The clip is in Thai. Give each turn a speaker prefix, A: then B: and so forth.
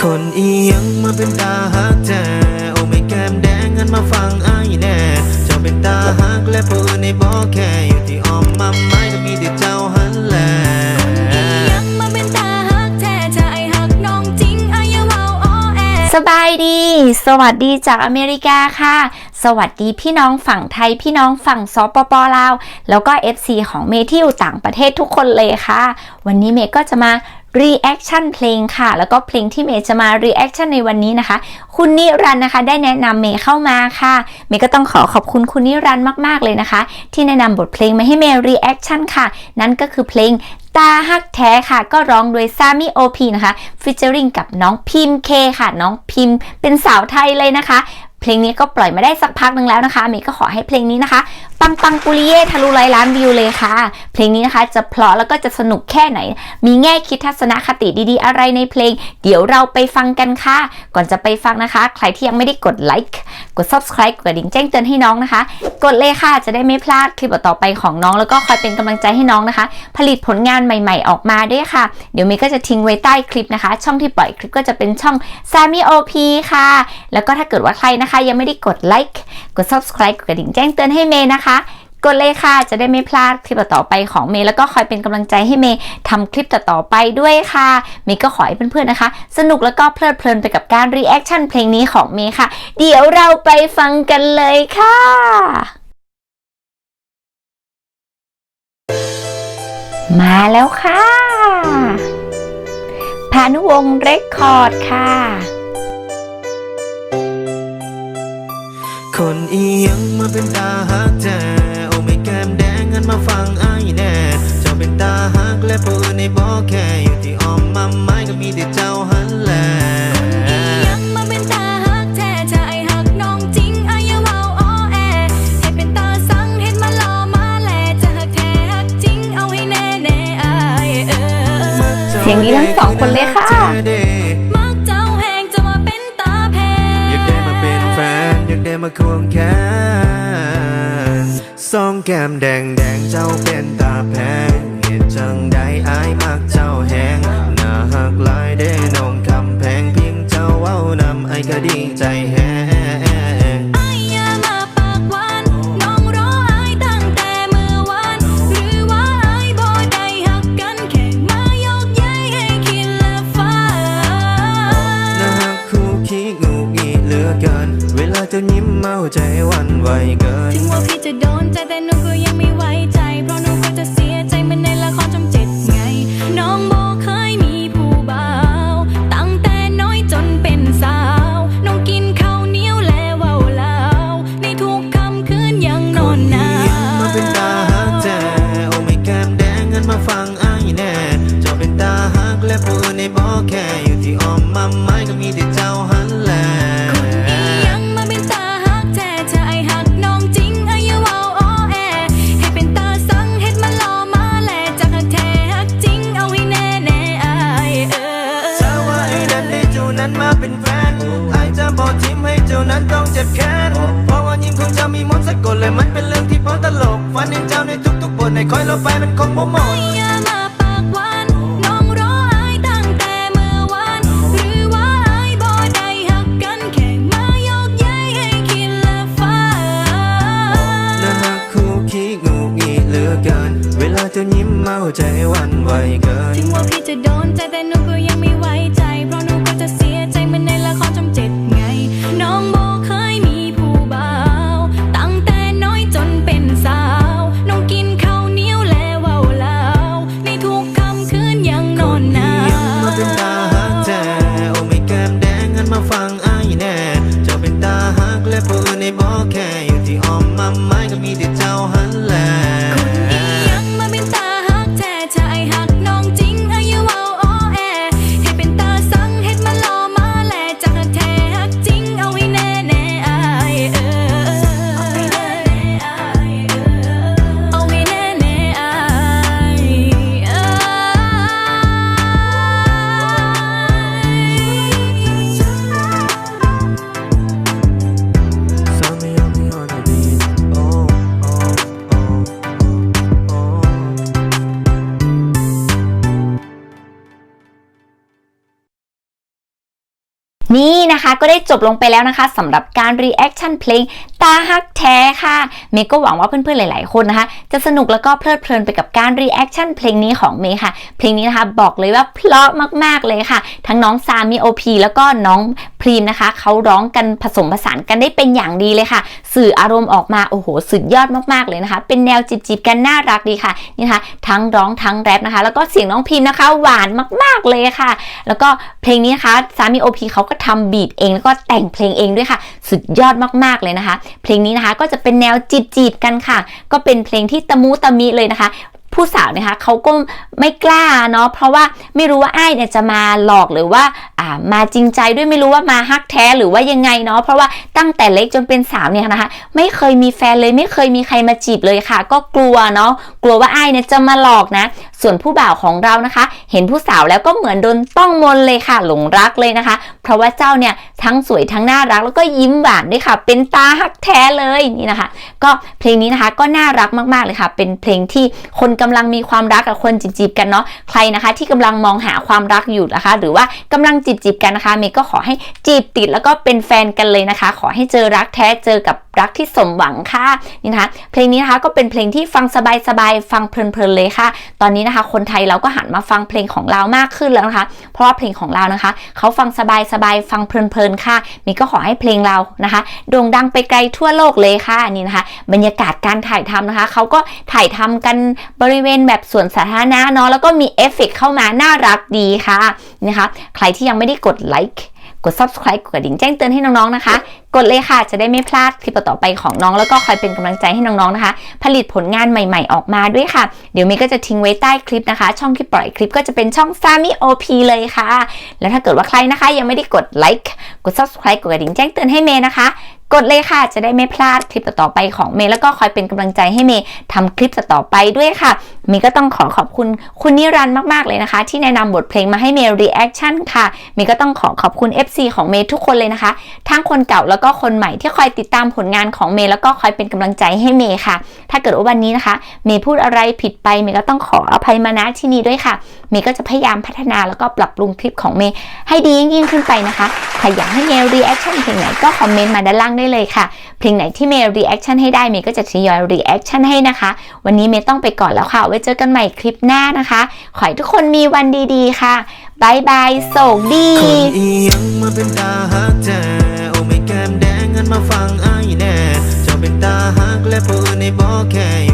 A: คนอียังมาเป็นตาฮักแท้โอ้ไม่แก้มแดงงั้นมาฟังไอ้แน่เจ้าเป็นตาฮักและผู้อื่นในบอกแค่อยู่ที่อ้อมมาไม้ก็มีแต่เจ้าหันและ
B: ยังมาเป็นตาฮักแท้ชายฮักน้องจริงอายว้าอ้อแอ
C: สบายดี สวัสดีจากอเมริกาค่ะ สวัสดีพี่น้องฝั่งไทย พี่น้องฝั่งสปปลาว แล้วก็ FC ของเมที่อยู่ต่างประเทศทุกคนเลยค่ะ วันนี้เมก็จะมา reaction เพลงค่ะ แล้วก็เพลงที่เมย์จะมา reaction ในวันนี้นะคะ คุณนิรันนะคะ ได้แนะนำเมย์เข้ามาค่ะ เมย์ก็ต้องขอขอบคุณคุณนิรันมากๆเลยนะคะ ที่แนะนำบทเพลงมาให้เมย์ reaction ค่ะ นั่นก็คือเพลงตาฮักแท้ค่ะ ก็ร้องโดยซามิโอพีนะคะฟิชเจอริงกับน้องพิมเคค่ะ น้องพิมเป็นสาวไทยเลยนะคะ เพลงนี้ก็ปล่อยมาได้สักพักหนึ่งแล้วนะคะ เมย์ก็ขอให้เพลงนี้นะคะ ปังปังปุริเย่ทะลุร้อยล้านวิวเลยค่ะ เพลงนี้นะคะจะเพราะแล้วก็จะสนุกแค่ไหน มีแง่คิดทัศนคติดีๆ อะไรในเพลง เดี๋ยวเราไปฟังกันค่ะ ก่อนจะไปฟังนะคะ ใครที่ยังไม่ได้กดไลค์กด subscribe กดดิ่งแจ้งเตือนให้น้องนะคะ กดเลยค่ะจะได้ไม่พลาดคลิปต่อไปของน้อง แล้วก็คอยเป็นกำลังใจให้น้องนะคะ ผลิตผลงานใหม่ ๆ ออกมาด้วยค่ะ เดี๋ยวเมย์ก็จะทิ้งไว้ใต้คลิปนะคะ ช่องที่ปล่อยคลิปก็จะเป็นช่อง Sammy OP ค่ะ แล้วก็ถ้าเกิดว่าใครนะคะ ยังไม่ได้กดไลค์กด subscribe กดกระดิ่งแจ้งเตือนให้เมย์นะคะกดเลยค่ะจะได้ไม่พลาดคลิปต่อไปของเมย์แล้วก็คอยเป็นกำลังใจให้เมย์ทำคลิปต่อไปด้วยค่ะ เมย์ก็ขอให้เพื่อนๆนะคะ สนุกแล้วก็เพลิดเพลินไปกับการรีแอคชั่นเพลงนี้ของเมย์ค่ะ เดี๋ยวเราไปฟังกันเลยค่ะมาแล้วค่ะพานุวงศ์เรคคอร์ดค่ะ
A: คนอียังมาเป็นตาฮักแท้โอ้ไม่แก้มแดงงั้นมาฟังไอ้แน่เจ้าเป็นตาฮักและผู้อื่นในบอกแค่
C: ค
A: วงแขนสองแก้มแดงแดงเจ้าเป็นตาแพงเหตุจังใดอายมักเจ้าแหงหน้าหักลายได้น้องคำแพงเพียงเจ้าเว้านำไอ้ก็ดีใจแห
B: ง
A: จ้ายิ้มเมาใจหวันไหวเกิน
B: ถึงว่าพี่จะโดนใจแต่หนูก็ยังไม่ไว้ใจ เพราะหนูก็จะเสียใจเหมือนในละครช่องเจ็ดไง น้องบอกเคยมีผู้บ่าว ตั้งแต่น้อยจนเป็นสาว น้องกินข้าวเหนียวและเว้าลาว ในทุกค่ำคืนยังนอนหนาว
A: มาเป็นตาฮักแท้โอ้ไม่แก้มแดงงั้นมาฟังอ้ายแน่เจ้าเป็นตาฮักและผู้อื่นในบอกแค่อยู่ที่อ้อมมาไม้ก็มีแต่เจ้าหัน
B: นั้นมาเป็
A: นแฟนไอ้จะบอกทิ้มให้เจ้านั้นต้องเจ็บแค้นเพราะว่ายิ้มของเจ้ามีมนต์สะกดเลยมันเป็นเรื่องที่พอตลกฝันเห็นเจ้าในทุกๆบทให้คอยเราไปมันคงบ่หมด
B: อย่ามาปากหวานน้องรออายตั้งแต่เมื่อวานหรือว่าอายบ่ได้ฮักกันแค่มายกย้ายให้คิดและฝัน
A: นะฮักคู่ขี้งูอีเหลือเกินเวลาเจ้ายิ้มเมาใจหวันไหวเกิน
B: ถึงว่าพี่จะโดนใจแต่หนูก็ยังไม่
A: ไว้
B: นี่
C: นะคะก็ได้จบลงไปแล้วนะคะสำหรับการ reaction เพลงตาฮักแท้ค่ะ เมย์ก็หวังว่าเพื่อนๆหลายๆคนนะคะ จะสนุกแล้วก็เพลิดเพลินไปกับการ reaction เพลงนี้ของเมย์ค่ะ เพลงนี้นะคะบอกเลยว่าเพลาะมากๆเลยค่ะ ทั้งน้องซามิโอพีแล้วก็น้อง พรีมนะคะเขาร้องกันผสมผสานกันได้เป็นอย่างดีเลยค่ะ สื่ออารมณ์ออกมาโอ้โหสุดยอดมากๆเลยนะคะ เป็นแนวจีบๆกันน่ารักดีค่ะนี่นะคะทั้งร้องทั้งแรปนะคะ แล้วก็เสียงน้องพิมพ์นะคะ หวานมากๆเลยค่ะ แล้วก็เพลงนี้นะคะซามิโอพีเขาก็ทำบีทเองแล้วก็แต่งเพลงเองด้วยค่ะ สุดยอดมากๆเลยนะคะ เพลงนี้นะคะก็จะเป็นแนวจีบๆกันค่ะ ก็เป็นเพลงที่ตะมูตะมิเลยนะคะ ผู้สาวนะคะเขาก็ไม่กล้าเนาะเพราะว่าไม่รู้ว่าไอ้เนี่ยจะมาหลอกหรือว่าอ่ามาจริงใจด้วยไม่รู้ว่ามาฮักแท้หรือว่ายังไงเนาะเพราะว่าตั้งแต่เล็กจนเป็นสาวเนี่ยนะคะไม่เคยมีแฟนเลยไม่เคยมีใครมาจีบเลยค่ะ ก็กลัวเนาะกลัวว่าไอ้เนี่ยจะมาหลอกนะส่วนผู้บ่าวของเรานะคะ เห็นผู้สาวแล้วก็เหมือนโดนต้องมนเลยค่ะ หลงรักเลยนะคะ เพราะว่าเจ้าเนี่ยทั้งสวยทั้งน่ารักแล้วก็ยิ้มหวานด้วยค่ะ เป็นตาฮักแท้เลยนี่นะคะ ก็เพลงนี้นะคะก็น่ารักมากๆเลยค่ะ เป็นเพลงที่คนกำลังมีความรักกับคนจีบๆกันเนาะใครนะคะ ที่กำลังมองหาความรักอยู่นะคะ หรือว่ากำลังจีบๆกันนะคะเมย์ก็ขอให้จีบติดแล้วก็เป็นแฟนกันเลยนะคะ ขอให้เจอรักแท้เจอกับ รักที่สมหวังค่ะนี่นะคะเพลงนี้นะคะก็เป็นเพลงที่ฟังสบายๆฟังเพลินๆเลยค่ะ ตอนนี้นะคะ คนไทยเราก็หันมาฟังเพลงของเรามากขึ้นแล้วนะคะ เพราะว่าเพลงของเรานะคะเขาฟังสบายๆฟังเพลินๆค่ะมย์ก็ขอให้เพลงเรานะคะโด่งดังไปไกลทั่วโลกเลยค่ะนี่นะคะ บรรยากาศการถ่ายทำนะคะเขาก็ถ่ายทำกันบริเวณแบบสวนสาธารณะเนาะแล้วก็มีเอฟเฟกเข้ามาน่ารักดีค่ะนะคะ ใครที่ยังไม่ได้กดไลค์ กด subscribe กดกระดิ่งแจ้งเตือนให้น้องๆนะคะ กดเลยค่ะจะได้ไม่พลาดคลิปต่อไปของน้องแล้วก็คอยเป็นกำลังใจให้น้องๆนะคะ ผลิตผลงานใหม่ ๆ ออกมาด้วยค่ะ เดี๋ยวเมย์ก็จะทิ้งไว้ใต้คลิปนะคะ ช่องที่ปล่อยคลิปก็จะเป็นช่อง f a m i OP เลยค่ะ แล้วถ้าเกิดว่าใครนะคะ ยังไม่ได้กดไลค์กด subscribe กดกระดิ่งแจ้งเตือนให้เมย์นะคะ กดเลยค่ะ จะได้ไม่พลาดคลิปต่อๆไปของเมย์แล้วก็คอยเป็นกำลังใจให้เมย์ทำคลิปต่อๆไปด้วยค่ะ เมย์ก็ต้องขอขอบคุณคุณนิรันด์มากๆเลยนะคะ ที่แนะนำบทเพลงมาให้เมย์ reaction ค่ะ เมย์ก็ต้องขอขอบคุณ FC ของเมย์ทุกคนเลยนะคะ ทั้งคนเก่าแล้วก็คนใหม่ที่คอยติดตามผลงานของเมย์แล้วก็คอยเป็นกำลังใจให้เมย์ค่ะ ถ้าเกิดว่าวันนี้นะคะ เมย์พูดอะไรผิดไป เมย์ก็ต้องขออภัยมาณที่นี้ด้วยค่ะ เมย์ก็จะพยายามพัฒนาแล้วก็ปรับปรุงคลิปของเมย์ให้ดียิ่งขึ้นไปนะคะใครอยากให้เมย์ reaction เพลงไหนก็คอมเมนต์มาด้านล่างได้ได้เลยค่ะ เพลงไหนที่เมย์รีแอคชั่นให้ได้เมย์ก็จะทยอยรีแอคชั่นให้นะคะ วันนี้เมย์ต้องไปก่อนแล้วค่ะ ไว้เจอกันใหม่คลิปหน้านะคะ ขอให้ทุกคนมีวันดีๆค่ะบายบายโศกดี
A: คนอียังมาเป็นตาหักแท้โอ้ไม่แก้มแดงงันมาฟังไอ้แน่เจ้าเป็นตาหักและปืนในบ่แค่อยู่ที่อ้อมมาไม้ก็มีแต่